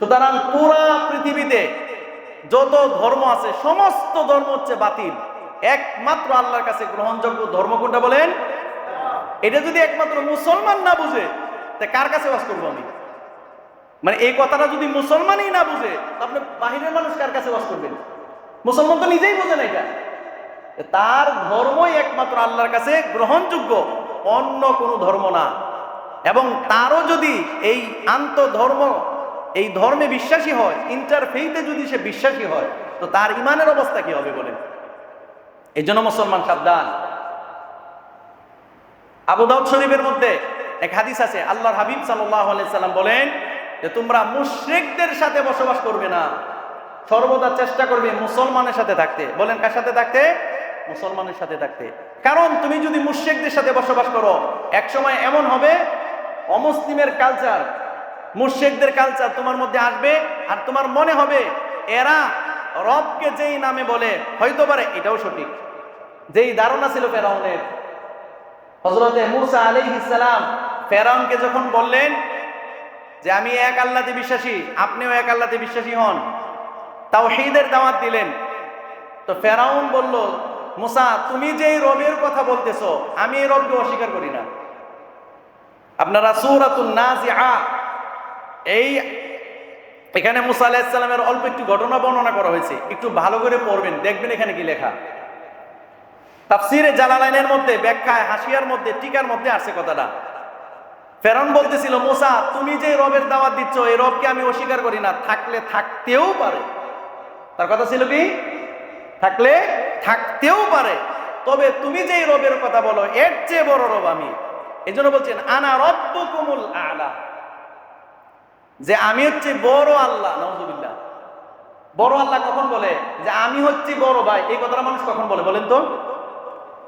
সুতরাং পুরা পৃথিবীতে যত ধর্ম আছে, সমস্ত ধর্ম হচ্ছে বাতিল। একমাত্র আল্লাহর কাছে গ্রহণযোগ্য ধর্ম কোনটা বলেন? এটা যদি একমাত্র মুসলমান না বুঝে, তা কার কাছে বাস করব আমি? মানে এই কথাটা যদি মুসলমানই না বুঝে আপনি বাহিরের মানুষ কার কাছে বাস করবেন? মুসলমান তো নিজেই বোঝে না এটা। তার ধর্মই একমাত্র আল্লাহর কাছে গ্রহণযোগ্য, অন্য কোনো ধর্ম না। এবং তারও যদি এই আন্তধর্ম এই ধর্মে বিশ্বাসী হয় ইন্টারফেইতে যদি সে বিশ্বাসী হয়, তো তার ইমানের অবস্থা কি হবে বলেন? এই জন্য মুসলমান সাবধান। আবু দাউদ শরীফের মধ্যে এক হাদিস আছে, আল্লাহর হাবিব আলাইহি সাল্লাম বলেন যে, তোমরা মুশরিকদের সাথে বসবাস করবে না। সর্বদা চেষ্টা করবে মুসলমানের সাথে থাকতে। বলেন, কার সাথে থাকতে? মুসলমানের সাথে থাকতে। কারণ, তুমি যদি মুশরিকদের সাথে বসবাস করো এক সময় এমন হবে, অমুসলিমের কালচার মুশরিকদের কালচার তোমার মধ্যে আসবে আর তোমার মনে হবে এরা রবকে যেই নামে বলে হয়তো পারে এটাও সঠিক। যেই ধারণা ছিল ফেরাউনের। হজরতে মুসা আলী ইসালাম ফেরাউনকে যখন বললেন যে, আমি এক আল্লাতে বিশ্বাসী, আপনিও এক আল্লাতে বিশ্বাসী হন। তাও সেইদের দাওয়াত দিলেন। তো ফেরাউন বলল, মুসা, তুমি যেই রবের কথা বলতেছো, আমি এই রবকে অস্বীকার করি না। আপনারা সুরাতুন নাজিআ এই, এখানে মুসা আলাহিসাল্লামের অল্প একটু ঘটনা বর্ণনা করা হয়েছে। একটু ভালো করে পড়বেন, দেখবেন এখানে কি লেখা। তাফসিরে জালালাইনের মধ্যে, ব্যাখ্যায়, হাসিয়ার মধ্যে, টিকার মধ্যে আছে কথাটা। ফেরন বলতেছিল, মোসা, তুমি যে রবের দাওয়াত দিচ্ছ, এই রবকে আমি অস্বীকার করি না। থাকলে থাকতেও পারে। তার কথা ছিল কি? থাকলে থাকতেও পারে। তবে তুমি যেই রবের কথা বলো, এর চেয়ে বড় রব আমি। এই জন্য বলছেন, আনা রব্বকুমুল আলা। যে আমি হচ্ছে বড় আল্লাহ নজুবিল্লাহ বড় আল্লাহ কখন বলে? যে আমি হচ্ছি বড় ভাই। এই কথাটা মানুষ কখন বলে বলেন তো?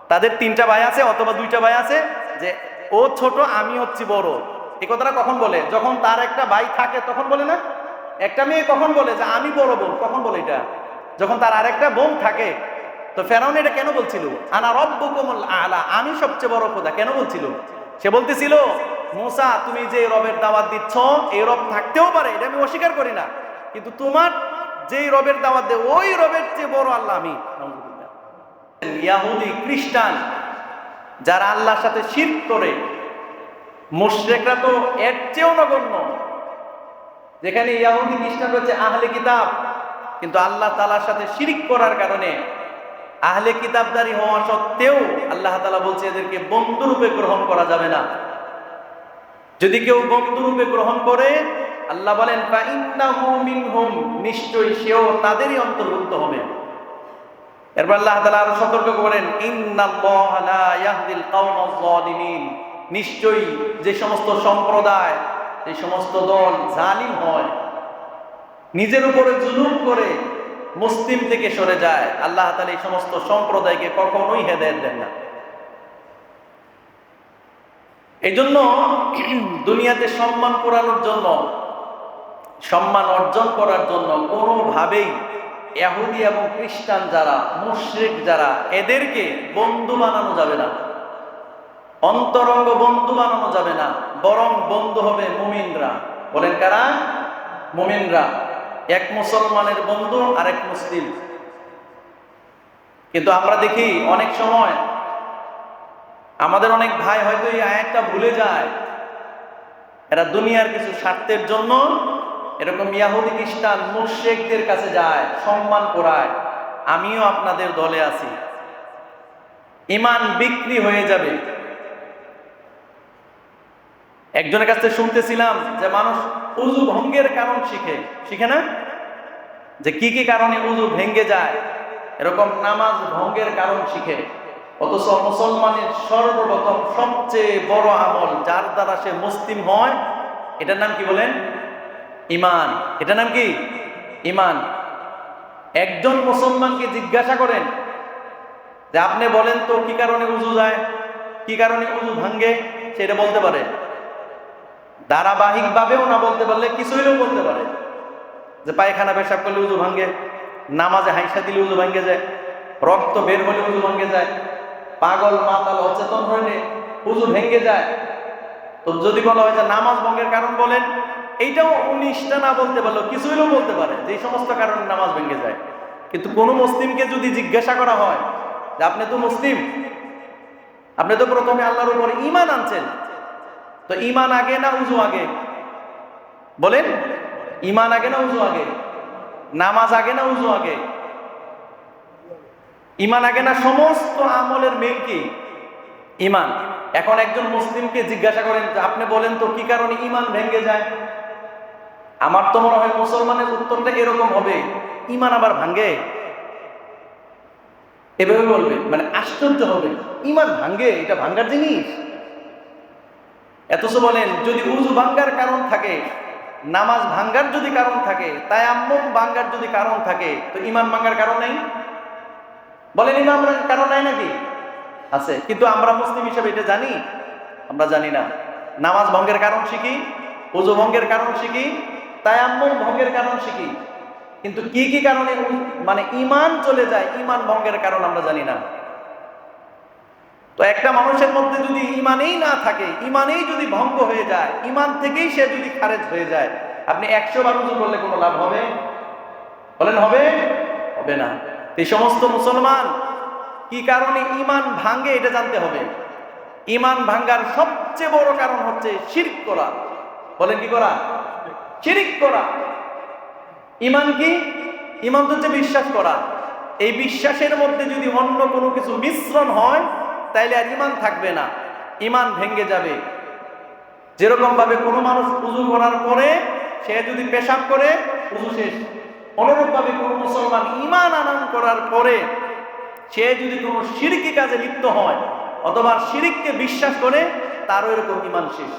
তাদের তিনটা ভাই আছে অথবা দুইটা ভাই আছে? যে ও ছোট, আমি হচ্ছি বড়। এই কথাটা কখন বলে? যখন তার একটা ভাই থাকে, তখন বলে না? একটা মেয়ে কখন বলে? যে আমি বড় বোন, কখন বলে এটা? যখন তার আরেকটা বোন থাকে, তো ফেরাউন এটা কেন বলছিল? আনা রব্বু কোমল আলা, আমি সবচেয়ে বড় খোদা। কেন বলছিল? সে বলতেছিল মোসা, তুমি যে রবের দাওয়াত দিচ্ছ, এই রব থাকতেও পারে, এটা আমি অস্বীকার করি না। কিন্তু তোমার যেই রবের দাওয়াত দে ওই রবের চেয়ে বড় আল্লাহ আমি ইয়াহুদি খ্রিস্টান, যারা আল্লাহর সাথে শির করে, মুশরেকরা তো এর চেয়েও নগণ্য। যেখানে ইয়াহুদি খ্রিস্টান রয়েছে, আহলে কিতাব, কিন্তু আল্লাহ তালার সাথে শিরিক করার কারণে আহলে কিতাবদারি হওয়া সত্ত্বেও আল্লাহ তালা বলছে, এদেরকে বন্ধুরূপে গ্রহণ করা যাবে না। যদি কেউ বন্ধুরূপে গ্রহণ করে, আল্লাহ বলেন নিশ্চয়ই সেও তাদেরই অন্তর্ভুক্ত হবে। এরপর আল্লাহ তাআলা আরও সতর্ক করেন নিশ্চয়ই যে সমস্ত সম্প্রদায়, যে সমস্ত দল জালিম হয়, নিজের উপরে জুলুম করে মুসলিম থেকে সরে যায়, আল্লাহ তাআলা এই সমস্ত সম্প্রদায়কে কখনোই হেদায়েত দেন না। এই জন্য দুনিয়াতে সম্মান করানোর জন্য, সম্মান অর্জন করার জন্য কোনোভাবেই এহুদি এবং খ্রিস্টান যারা, মুশরিক যারা, এদেরকে বন্ধু বানানো যাবে না। অন্তরঙ্গ বন্ধু বানানো যাবে না, বরং বন্ধু হবে মুমিনরা। বলেন কারা? মুমিনরা। এক মুসলমানের বন্ধু আর এক মুসলিম। কিন্তু আমরা দেখি অনেক সময় আমাদের অনেক ভাই হয়তো এই আয়াতটা ভুলে যায়। এরা দুনিয়ার কিছু স্বার্থের জন্য এরকম ইয়াহুদি খ্রিস্টান মুর্শেকদের কাছে যায়, সম্মান করায়। আমিও আপনাদের দলে আছি। ইমান বিক্রি হয়ে যাবে। একজনের কাছ থেকে শুনতেছিলাম যে মানুষ উজু ভঙ্গের কারণ শিখে। শিখে না? যে কি কি কারণে উজু ভেঙ্গে যায়? এরকম নামাজ ভঙ্গের কারণ শিখে। অথচ মুসলমানের সর্বপ্রথম সবচেয়ে বড় আমল যার দ্বারা সে মুসলিম হয়, এটার নাম কি বলেন? ইমান। এটার নাম কি? ইমান। একজন মুসলমানকে জিজ্ঞাসা করেন যে, আপনি বলেন তো, কি কারণে উজু যায়? কি কারণে উজু ভাঙ্গে সেটা বলতে পারে। ধারাবাহিক ভাবেও না বলতে পারলে কিছু হইলেও বলতে পারে। যে, পায়খানা, পেশাব করলে উজু ভাঙ্গে নামাজে হাইসা দিলে উজু ভাঙ্গে যায়, রক্ত বের হলে উজু ভাঙ্গে যায়। পাগল মাতাল অচেতন হইলে উজু ভেঙ্গে যায়। তো যদি বলা হয় যে নামাজ ভঙ্গের কারণ বলেন, এইটাও উনিশটা না বলতে পারল কিছু হলেও বলতে পারে যে এই সমস্ত কারণে নামাজ ভেঙে যায়। কিন্তু কোনো মুসলিমকে যদি জিজ্ঞাসা করা হয় যে আপনি তো মুসলিম, আপনি তো প্রথমে আল্লাহর উপর ইমান আনছেন, তো ইমান আগে না উজু আগে? বলেন ইমান আগে না উজু আগে? নামাজ আগে না উজু আগে? ইমান আগে না সমস্ত আমলের মেল কি? ইমান। এখন একজন মুসলিমকে জিজ্ঞাসা করেন, আপনি বলেন তো কি কারণে ইমান ভেঙে যায়? আমার তো মনে হয় মুসলমানের উত্তরটা এরকম হবে, ইমান আবার ভাঙ্গে এভাবে বলবে মানে আশ্চর্য হবে, ইমান ভাঙ্গে এটা ভাঙ্গার জিনিস? এতচ বলেন, যদি উজু ভাঙ্গার কারণ থাকে, নামাজ ভাঙ্গার যদি কারণ থাকে তাই আম্মম ভাঙ্গার যদি কারণ থাকে, তো ইমান ভাঙ্গার কারণ নেই? বলেন ভাঙ্গার কারণ নাই নাকি? আছে, কিন্তু আমরা মুসলিম হিসেবে এটা জানি, আমরা জানি না। নামাজ ভঙ্গের কারণ শিখি উজু ভঙ্গের কারণ শিখি তাই আম্মম ভঙ্গের কারণ শিখি কিন্তু কি কি কারণে মানে ইমান চলে যায় ইমান ভঙ্গের কারণ আমরা জানি না। তো একটা মানুষের মধ্যে যদি ইমানেই না থাকে ইমানেই যদি ভঙ্গ হয়ে যায় ইমান থেকেই সে যদি খারেজ হয়ে যায়, আপনি একশো বার উজু করলে কোনো লাভ হবে? বলেন, হবে? হবে না। এই সমস্ত মুসলমান, কি কারণে ইমান ভাঙ্গে এটা জানতে হবে। ইমান ভাঙ্গার সবচেয়ে বড় কারণ হচ্ছে শিরক করা। বলেন কি করা? শিরিক করা। ইমান কি? ইমান তো হচ্ছে বিশ্বাস করা। এই বিশ্বাসের মধ্যে যদি অন্য কোনো কিছু মিশ্রণ হয়, তাইলে আর ইমান থাকবে না। ইমান ভেঙ্গে যাবে। যেরকম ভাবে কোনো মানুষ উজু করার পরে সে যদি পেশাব করে, উজু শেষ। অনুরূপ ভাবে কোনো মুসলমান ইমান আনয়ন করার পরে সে যদি কোনো সিরকি কাজে লিপ্ত হয় অথবা শিরিককে বিশ্বাস করে তারও এরকম ইমান শেষ।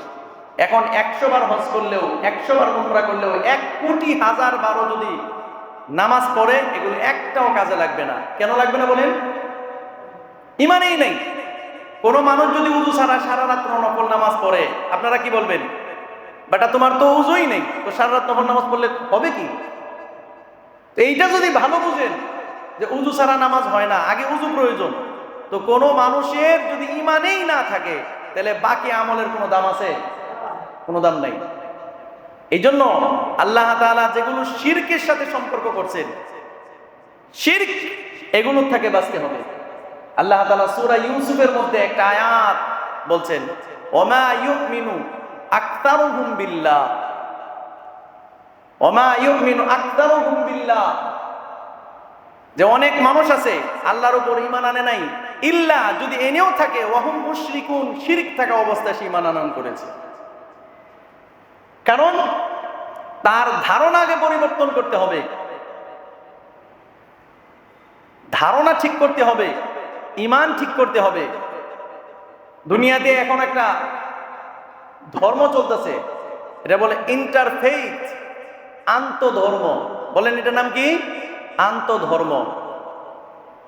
এখন একশো বার হজ করলেও, একশো বার উমরা করলেও এক কোটি হাজার বারো যদি নামাজ পড়ে, এগুলো একটাও কাজে লাগবে না। কেন লাগবে না বলেন? ইমানেই নেই। কোনো মানুষ যদি উজু ছাড়া সারা রাত্র নকল নামাজ পড়ে, আপনারা কি বলবেন? বেটা, তোমার তো উজুই নেই। তো সারা রাত নকল নামাজ পড়লে হবে কি? তো এইটা যদি ভালো বুঝেন যে উজু ছাড়া নামাজ হয় না, আগে উজু প্রয়োজন। তো কোনো মানুষের যদি ইমানেই না থাকে, তাহলে বাকি আমলের কোনো দাম আছে? কোনো দাম নাই। এই জন্য আল্লাহ তাআলা যেগুলো শিরকের সাথে সম্পর্ক করছেন, শিরক এগুলোর থেকে বাঁচতে হবে। আল্লাহ তালা সূরা ইউসুফের মধ্যে একটা আয়াত বলছেন ওমা ইউমিনু আকতারুহুম বিল্লাহ ওমা ইউমিনু আকতারুহুম বিল্লাহ যে অনেক মানুষ আছে, আল্লাহর উপর ইমান আনে নাই, ইল্লা যদি এনেও থাকে, ওয়াহুম মুশরিকুন, শিরিক থাকা অবস্থায় সে ইমান আনয়ন করেছে। কারণ তার ধারণা আগে পরিবর্তন করতে হবে। ধারণা ঠিক করতে হবে ইমান ঠিক করতে হবে। দুনিয়াতে এখন একটা ধর্ম চলতেছে, এটা বলে ইন্টারফেইথ আন্তধর্ম। বলেন এটার নাম কি? আন্তধর্ম।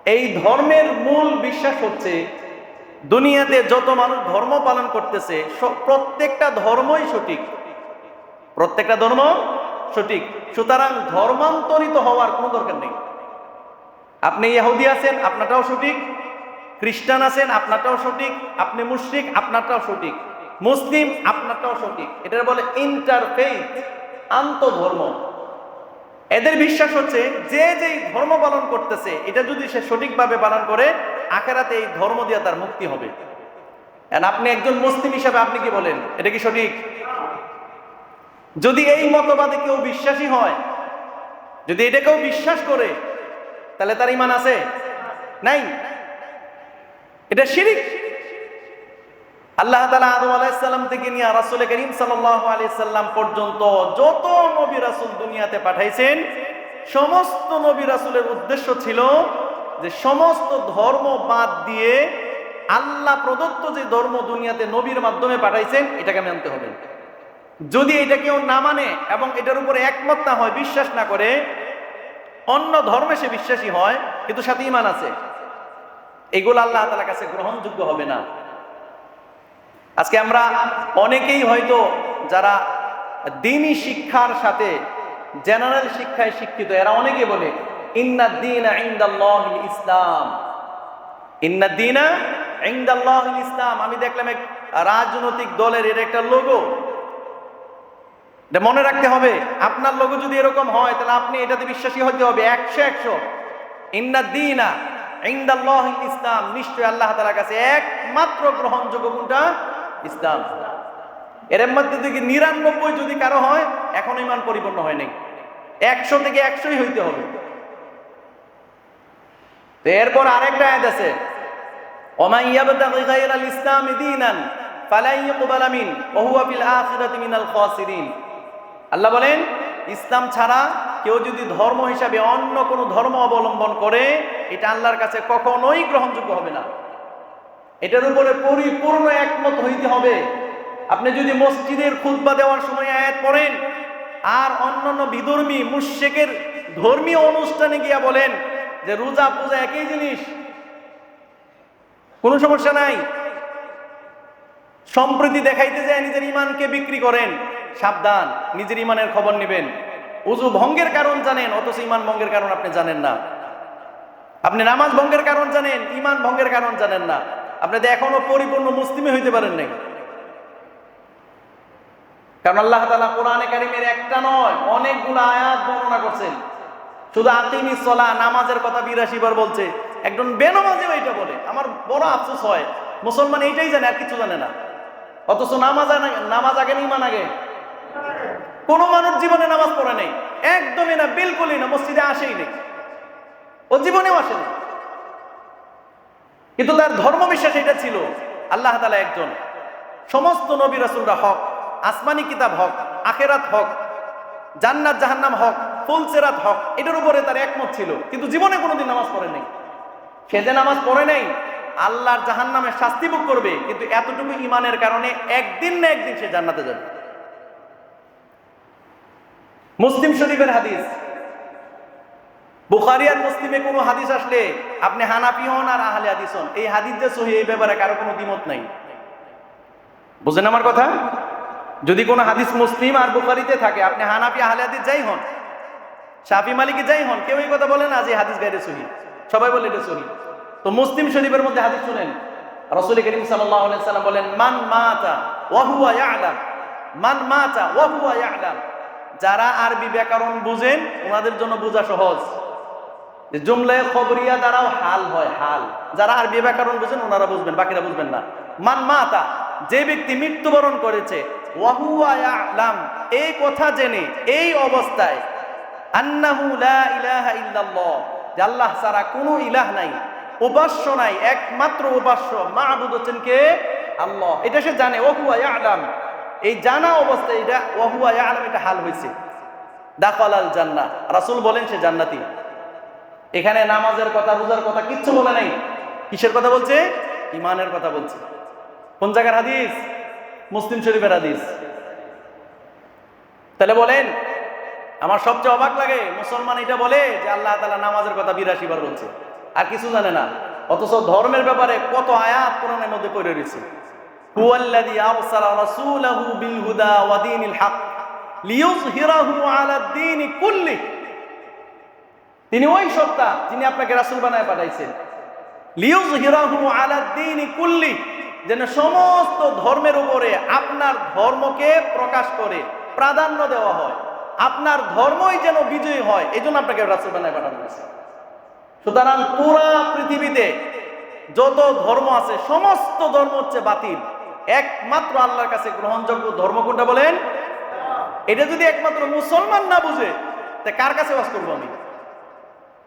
এই ধর্মের মূল বিশ্বাস হচ্ছে, দুনিয়াতে যত মানুষ ধর্ম পালন করতেছে প্রত্যেকটা ধর্মই সঠিক। প্রত্যেকটা ধর্ম সঠিক। সুতরাং ধর্মান্তরিত হওয়ার কোনো দরকার নেই। আপনি ইহুদি আছেন আপনারটাও সঠিক। খ্রিস্টান আছেন আপনারটাও সঠিক। আপনি মুশরিক আপনারটাও সঠিক। মুসলিম আপনারটাও সঠিক। এটা বলে ইন্টারফেইথ আন্তধর্ম। এদের বিশ্বাস হচ্ছে যে যেই ধর্ম পালন করতেছে, এটা যদি সে সঠিকভাবে পালন করে, আখেরাতে এই ধর্ম দিয়ে তার মুক্তি হবে। আপনি একজন মুসলিম হিসাবে আপনি কি বলেন? এটা কি সঠিক? যদি এই মতবাদে কেউ বিশ্বাসী হয়, যদি এটা কেউ বিশ্বাস করে, তাহলে তার ইমান আছে? নাই। এটা শিরিক। আল্লাহ তালা আদম আলাইসাল্লাম থেকে নিয়ে রাসুল করিম সাল্লাহ আলাইসাল্লাম পর্যন্ত যত নবী রাসুল দুনিয়াতে পাঠাইছেন, সমস্ত নবী রাসুলের উদ্দেশ্য ছিল যে সমস্ত ধর্ম বাদ দিয়ে আল্লাহ প্রদত্ত যে ধর্ম দুনিয়াতে নবীর মাধ্যমে পাঠাইছেন, এটাকে মানতে হবে। যদি এটা কেউ না মানে এবং এটার উপরে একমত না হয়, বিশ্বাস না করে, অন্য ধর্মে সে বিশ্বাসী হয়, কিন্তু সাথে ইমান আছে। এগুলো আল্লাহ তালার কাছে গ্রহণযোগ্য হবে না। আজকে আমরা অনেকেই হয়তো যারা দিনী শিক্ষার সাথে জেনারেল শিক্ষায় শিক্ষিত, এরা অনেকে বলে ইসলাম। ইসলাম। আমি দেখলাম এক রাজনৈতিক দলের এর একটা লোগো মনে রাখতে হবে, আপনার লোগো যদি এরকম হয়, তাহলে আপনি এটাতে বিশ্বাসী হতে হবে, একশো একশো। ইন্না দিনা ইন্দাল্লাহ ইসলাম। নিশ্চয় আল্লাহ তাআলার কাছে একমাত্র গ্রহণযোগ্য কোনটা? ইসলাম। এর মধ্যে থেকে নিরানব্বই যদি কারও হয়, এখন ইমান পরিপূর্ণ হয় নাই। একশো থেকে একশোই হইতে হবে। এরপর আরেকটা আয়াত আছে। ওমান ইয়াবতাগি গায়রাল ইসলাম দীনান ফালাই ইউকবালা মিন ওয়া হুয়া ফিল আখিরাতি মিনাল আল্লাহ বলেন, ইসলাম ছাড়া কেউ যদি ধর্ম হিসাবে অন্য কোনো ধর্ম অবলম্বন করে, এটা আল্লাহর কাছে কখনোই গ্রহণযোগ্য হবে না। এটার উপরে পরিপূর্ণ একমত হইতে হবে। আপনি যদি মসজিদের খুতবা দেওয়ার সময় আয়াত পড়েন, আর অন্যান্য বিধর্মী মুশেকের ধর্মীয় অনুষ্ঠানে গিয়া বলেন যে রোজা, পূজা একই জিনিস, কোনো সমস্যা নাই। সম্প্রতি দেখাইতে যায় নিজের ইমানকে বিক্রি করেন, সাবধান, নিজের ইমানের খবর নেবেন। উজু ভঙ্গের কারণ জানেন, অথচ ইমান ভঙ্গের কারণ আপনি জানেন না। আপনি নামাজ ভঙ্গের কারণ জানেন ইমান ভঙ্গের কারণ জানেন না। আপনি এখনও পরিপূর্ণ মুসলিমে হইতে পারেন নাই। কারণ আল্লাহ তালা কোরআনে কারিমের একটা নয়, অনেকগুলো আয়াত বর্ণনা করছেন। শুধু আতিমি সলা, নামাজের কথা বিরাশি বার বলছে। একজন বেনামাজেও এটা বলে, আমার বড় আফসোস হয়, মুসলমান এইটাই জানে, আর কিছু জানে না। অথচ নামাজ নামাজ আগে না ইমান আগে। কোনো মানুষ জীবনে নামাজ পড়ে নেই, একদমই না, বিলকুলই না, মসজিদে আসেই নেই। ও জীবনেও আসেনি কিন্তু তার ধর্ম বিশ্বাস এটা ছিল, আল্লাহ তালা একজন। সমস্ত নবী রাসুলরা হক, আসমানি কিতাব হক, আখেরাত হক, জান্নাত, জাহান্নাম হক ফুলসেরাত হক, এটার উপরে তার একমত ছিল। কিন্তু জীবনে কোনোদিন নামাজ পড়ে নাই। সে যে নামাজ পড়ে নাই, আল্লাহর জাহান্নামে শাস্তি ভোগ করবে, কিন্তু এতটুকু ইমানের কারণে একদিন না একদিন সে জান্নাতে যাবে। মুসলিম শরীফের হাদিস বুখারি আর মুসলিমে কোনো হাদিস আসলে আপনি হানাফি হন আর আহলে হাদিস হন। এই হাদিস যে সহি এই ব্যাপারে কারও কোনো দ্বিমত নাই। বুঝেন আমার কথা? যদি কোনো হাদিস মুসলিম আর বুখারিতে থাকে, আপনি হানাফি, আহলে হাদিস যাই হন, শাফি, মালিকে যাই হন, কেউ এই কথা বলে না যে হাদিস গাইরে সহি। সবাই বলে এটা সহি। তো মুসলিম শরীফের মধ্যে হাদিস শুনেন। রসুল করিম আলাইহি সাল্লাম বলেন, মান মাতা ওয়া হুয়া ইয়ালাম। মান মাতা ওয়া হুয়া ইয়ালাম। যারা আরবি ব্যাকরণ বুঝেন ওনাদের জন্য বোঝা সহজ। যে জুমলায় খবরিয়া দ্বারাও হাল হয়, হাল। যারা আরবি ব্যাকরণ বুঝেন, ওনারা বুঝবেন, বাকিরা বুঝবেন না। মান মাতা, যে ব্যক্তি মৃত্যুবরণ করেছে, ওয়াহুয়া ইয়ালাম, এই কথা জেনে, এই অবস্থায়, আন্নাহু লা ইলাহা ইল্লাল্লাহ, যে আল্লাহ ছাড়া কোনো ইলাহ নাই, উপাস্য নাই, একমাত্র উপাস্য, মাহবুদ হচ্ছেন কে? আল্লাহ। এটা সে জানে ওহুয়া ইয়ালাম। এই জানা অবস্থায় এটা ওহুয়া ইয়ালাম, এটা হাল হয়েছে দাখাল আল জান্নাহ। রাসূল বলেন সে জান্নাতি। এখানে নামাজের কথা, রোজার কথা কিচ্ছু বলে নাই। কিসের কথা বলছে? ইমানের কথা বলছে। কোন জায়গার হাদিস? মুসলিম শরীফের হাদিস। তাহলে বলেন, আমার সবচেয়ে অবাক লাগে, মুসলমান এটা বলে যে আল্লাহ তালা নামাজের কথা বিরাশি বার বলছে। আর কিছু জানে না, অথচ ধর্মের ব্যাপারে কত আয়াত কোরআনের মধ্যে করে রয়েছে। হুয়াল্লাযী আরসালা রাসূলাহু বিল হুদা ওয়া দীনিল হক লিইয়ুযহিরাহু আলা দ্বীনি কুল্লি। তিনি ওই সত্তা যিনি আপনাকে রাসুল বানায় পাঠাইছেন। লিইয়ুযহিরাহু আলা দ্বীনি কুল্লি, যেন সমস্ত ধর্মের উপরে আপনার ধর্মকে প্রকাশ করে, প্রাধান্য দেওয়া হয়। আপনার ধর্মই যেন বিজয়ী হয় এই জন্য আপনাকে রাসূল বানায় পাঠানো হয়েছে। সুতরাং পুরা পৃথিবীতে যত ধর্ম আছে, সমস্ত ধর্ম হচ্ছে বাতিল। একমাত্র আল্লাহর কাছে গ্রহণযোগ্য ধর্ম কোনটা বলেন? এটা যদি একমাত্র মুসলমান না বুঝে, তা কার কাছে বাস করব আমি?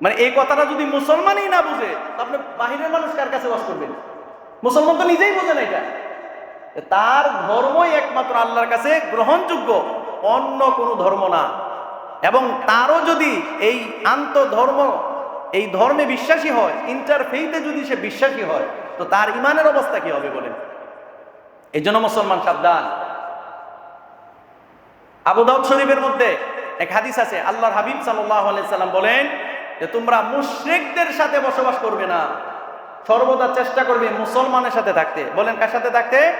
মানে এই কথাটা যদি মুসলমানই না বুঝে আপনি বাহিরের মানুষ কার কাছে বাস করবেন? মুসলমান তো নিজেই বোঝে না এটা। তার ধর্মই একমাত্র আল্লাহর কাছে গ্রহণযোগ্য, অন্য কোনো ধর্ম না। এবং তারও যদি এই আন্তধর্ম, এই ধর্মে বিশ্বাসী হয় ইন্টারফেইতে যদি সে বিশ্বাসী হয়, তো তার ইমানের অবস্থা কি হবে বলেন? এই জন্য মুসলমান সাবধান। আবু দাউদ শরীফের মধ্যে এক হাদিস আছে, আল্লাহর হাবিব আলাইহি সাল্লাম বলেন যে তোমরা মুশরিকদের সাথে বসবাস করবে না। সর্বদা চেষ্টা করবে মুসলমানের সাথে থাকতে। বলেন, কার সাথে থাকতে?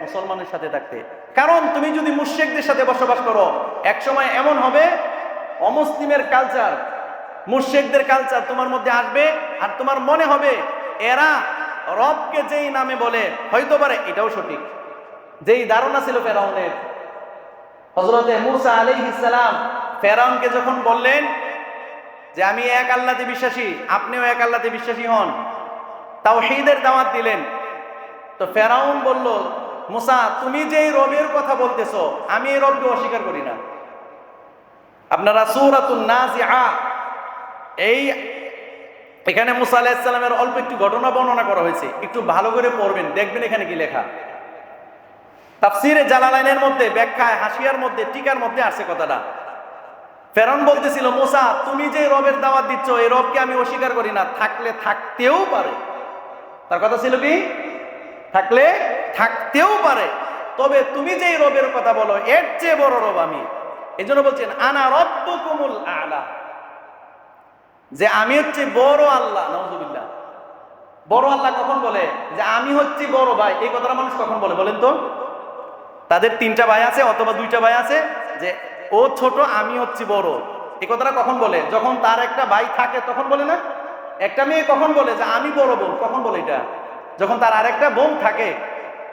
মুসলমানের সাথে থাকতে। কারণ তুমি যদি মুশরিকদের সাথে বসবাস করো এক সময় এমন হবে, অমুসলিমের কালচার মুশরিকদের কালচার তোমার মধ্যে আসবে, আর তোমার মনে হবে, এরা রবকে যেই নামে বলে হয়তো পারে এটাও সঠিক। যেই ধারণা ছিল ফেরাউনের। হজরতে মুসা আলাইহিসসালাম ফেরাউনকে যখন বললেন যে আমি এক আল্লাহতে বিশ্বাসী, আপনিও এক আল্লাতে বিশ্বাসী হন। তাও হেদের দাওয়াত দিলেন। তো ফেরাউন বলল, মুসা, তুমি যে রবের কথা বলতেছো, আমি এই রবকে অস্বীকার করি না। আপনারা সুরাতুন নাজিআ, এই এখানে মুসা আলাহিসাল্লামের অল্প একটু ঘটনা বর্ণনা করা হয়েছে। একটু ভালো করে পড়বেন, দেখবেন এখানে কি লেখা। তাফসিরে জালালাইনের মধ্যে, ব্যাখ্যায় হাসিয়ার মধ্যে, টিকার মধ্যে আছে কথাটা। ফেরন বলতেছিল, মোসা, তুমি যে রবের দাওয়াত দিচ্ছ, এই রবকে আমি অস্বীকার করি না। থাকলে থাকতেও পারে। তার কথা ছিল কি? থাকলে থাকতেও পারে। তবে তুমি যে রবের কথা বলো, এর চেয়ে বড় রব আমি। এই জন্য বলছেন, আনা রব্বকুমুল আলা। যে আমি হচ্ছে বড় আল্লাহ নজুবিল্লাহ বড় আল্লাহ কখন বলে? যে আমি হচ্ছি বড় ভাই। এই কথাটা মানুষ কখন বলে বলেন তো? তাদের তিনটা ভাই আছে অথবা দুইটা ভাই আছে? যে ও ছোট, আমি হচ্ছি বড়। এই কথাটা কখন বলে? যখন তার একটা ভাই থাকে, তখন বলে না? একটা মেয়ে কখন বলে যে, আমি বড় বোন কখন বলে এটা? যখন তার আরেকটা বোন থাকে,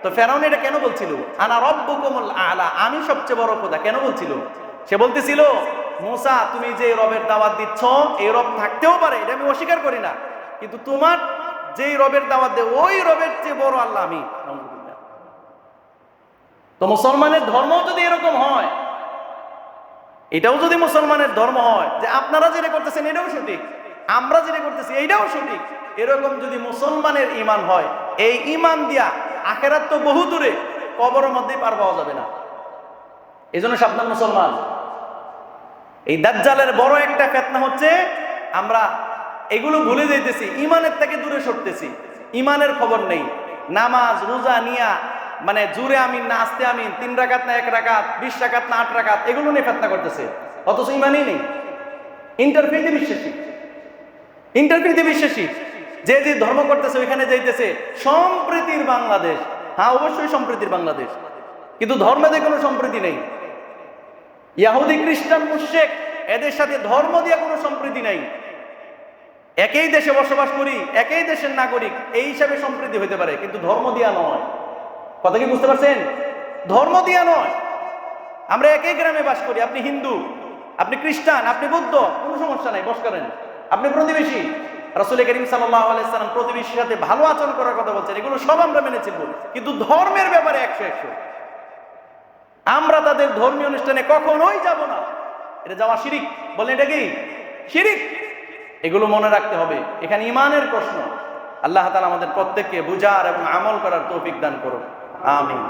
তো ফেরাউন এটা কেন বলছিল? আনা রব্বু কোমল আলা আমি সবচেয়ে বড় খোদা, কেন বলছিল? সে বলতেছিল, মোসা, তুমি যে রবের দাওয়াত দিচ্ছ, এই রব থাকতেও পারে, এটা আমি অস্বীকার করি না। কিন্তু তোমার যেই রবের দাওয়াত দে ওই রবের চেয়ে বড় আল্লাহ আমি। তো মুসলমানের ধর্ম যদি এরকম হয় এটাও যদি মুসলমানের ধর্ম হয় যে আপনারা যেটা করতেছেন এটাও সঠিক, আমরা যেটা করতেছি এইটাও সঠিক, এরকম যদি মুসলমানের ইমান হয়, এই ইমান দিয়া আখেরাত তো বহু দূরে, কবরের মধ্যেই পার পাওয়া যাবে না। এই জন্য সাবধান মুসলমান। এই দাজ্জালের বড় একটা ফেতনা হচ্ছে, আমরা এগুলো ভুলে যাইতেছি ইমানের থেকে দূরে সরতেছি ইমানের খবর নেই। নামাজ, রোজা, নিয়া মানে জুরে আমিন না আস্তে আমিন, তিন রাকাত না এক রাকাত, বিশ রাকাত না আট রাকাত, এগুলো নিয়ে ফেতনা করতেছে। অথচ ইমানই নেই। ইন্টারফিতে বিশ্বাসী। ইন্টারফিতে বিশ্বাসী। যে যে ধর্ম করতেছে, ওইখানে যাইতেছে। সম্প্রীতির বাংলাদেশ। হ্যাঁ অবশ্যই সম্প্রীতির বাংলাদেশ। কিন্তু ধর্মেতে কোনো সম্প্রীতি নেই। ইয়াহুদি, খ্রিস্টান, মুশেক, এদের সাথে ধর্ম দিয়ে কোনো সম্প্রীতি নাই। একই দেশে বসবাস করি, একই দেশের নাগরিক, এই হিসাবে সম্প্রীতি হতে পারে, কিন্তু ধর্ম দিয়া নয়। কথা কি বুঝতে পারছেন? ধর্ম দিয়া নয়। আমরা একই গ্রামে বাস করি, আপনি হিন্দু, আপনি খ্রিস্টান, আপনি বৌদ্ধ, কোনো সমস্যা নাই, বস করেন। আপনি প্রতিবেশী। রসুল করিম সাল্লাম প্রতিবেশীর সাথে ভালো আচরণ করার কথা বলছেন, এগুলো সব আমরা মেনে চলবো। কিন্তু ধর্মের ব্যাপারে একশো একশো। আমরা তাদের ধর্মীয় অনুষ্ঠানে কখনোই যাব না। এটা যাওয়া শিরিক। বলেন এটা কি? শিরিক। এগুলো মনে রাখতে হবে। এখানে ইমানের প্রশ্ন। আল্লাহ তালা আমাদের প্রত্যেককে বুঝার এবং আমল করার তৌফিক দান করুন। আমিন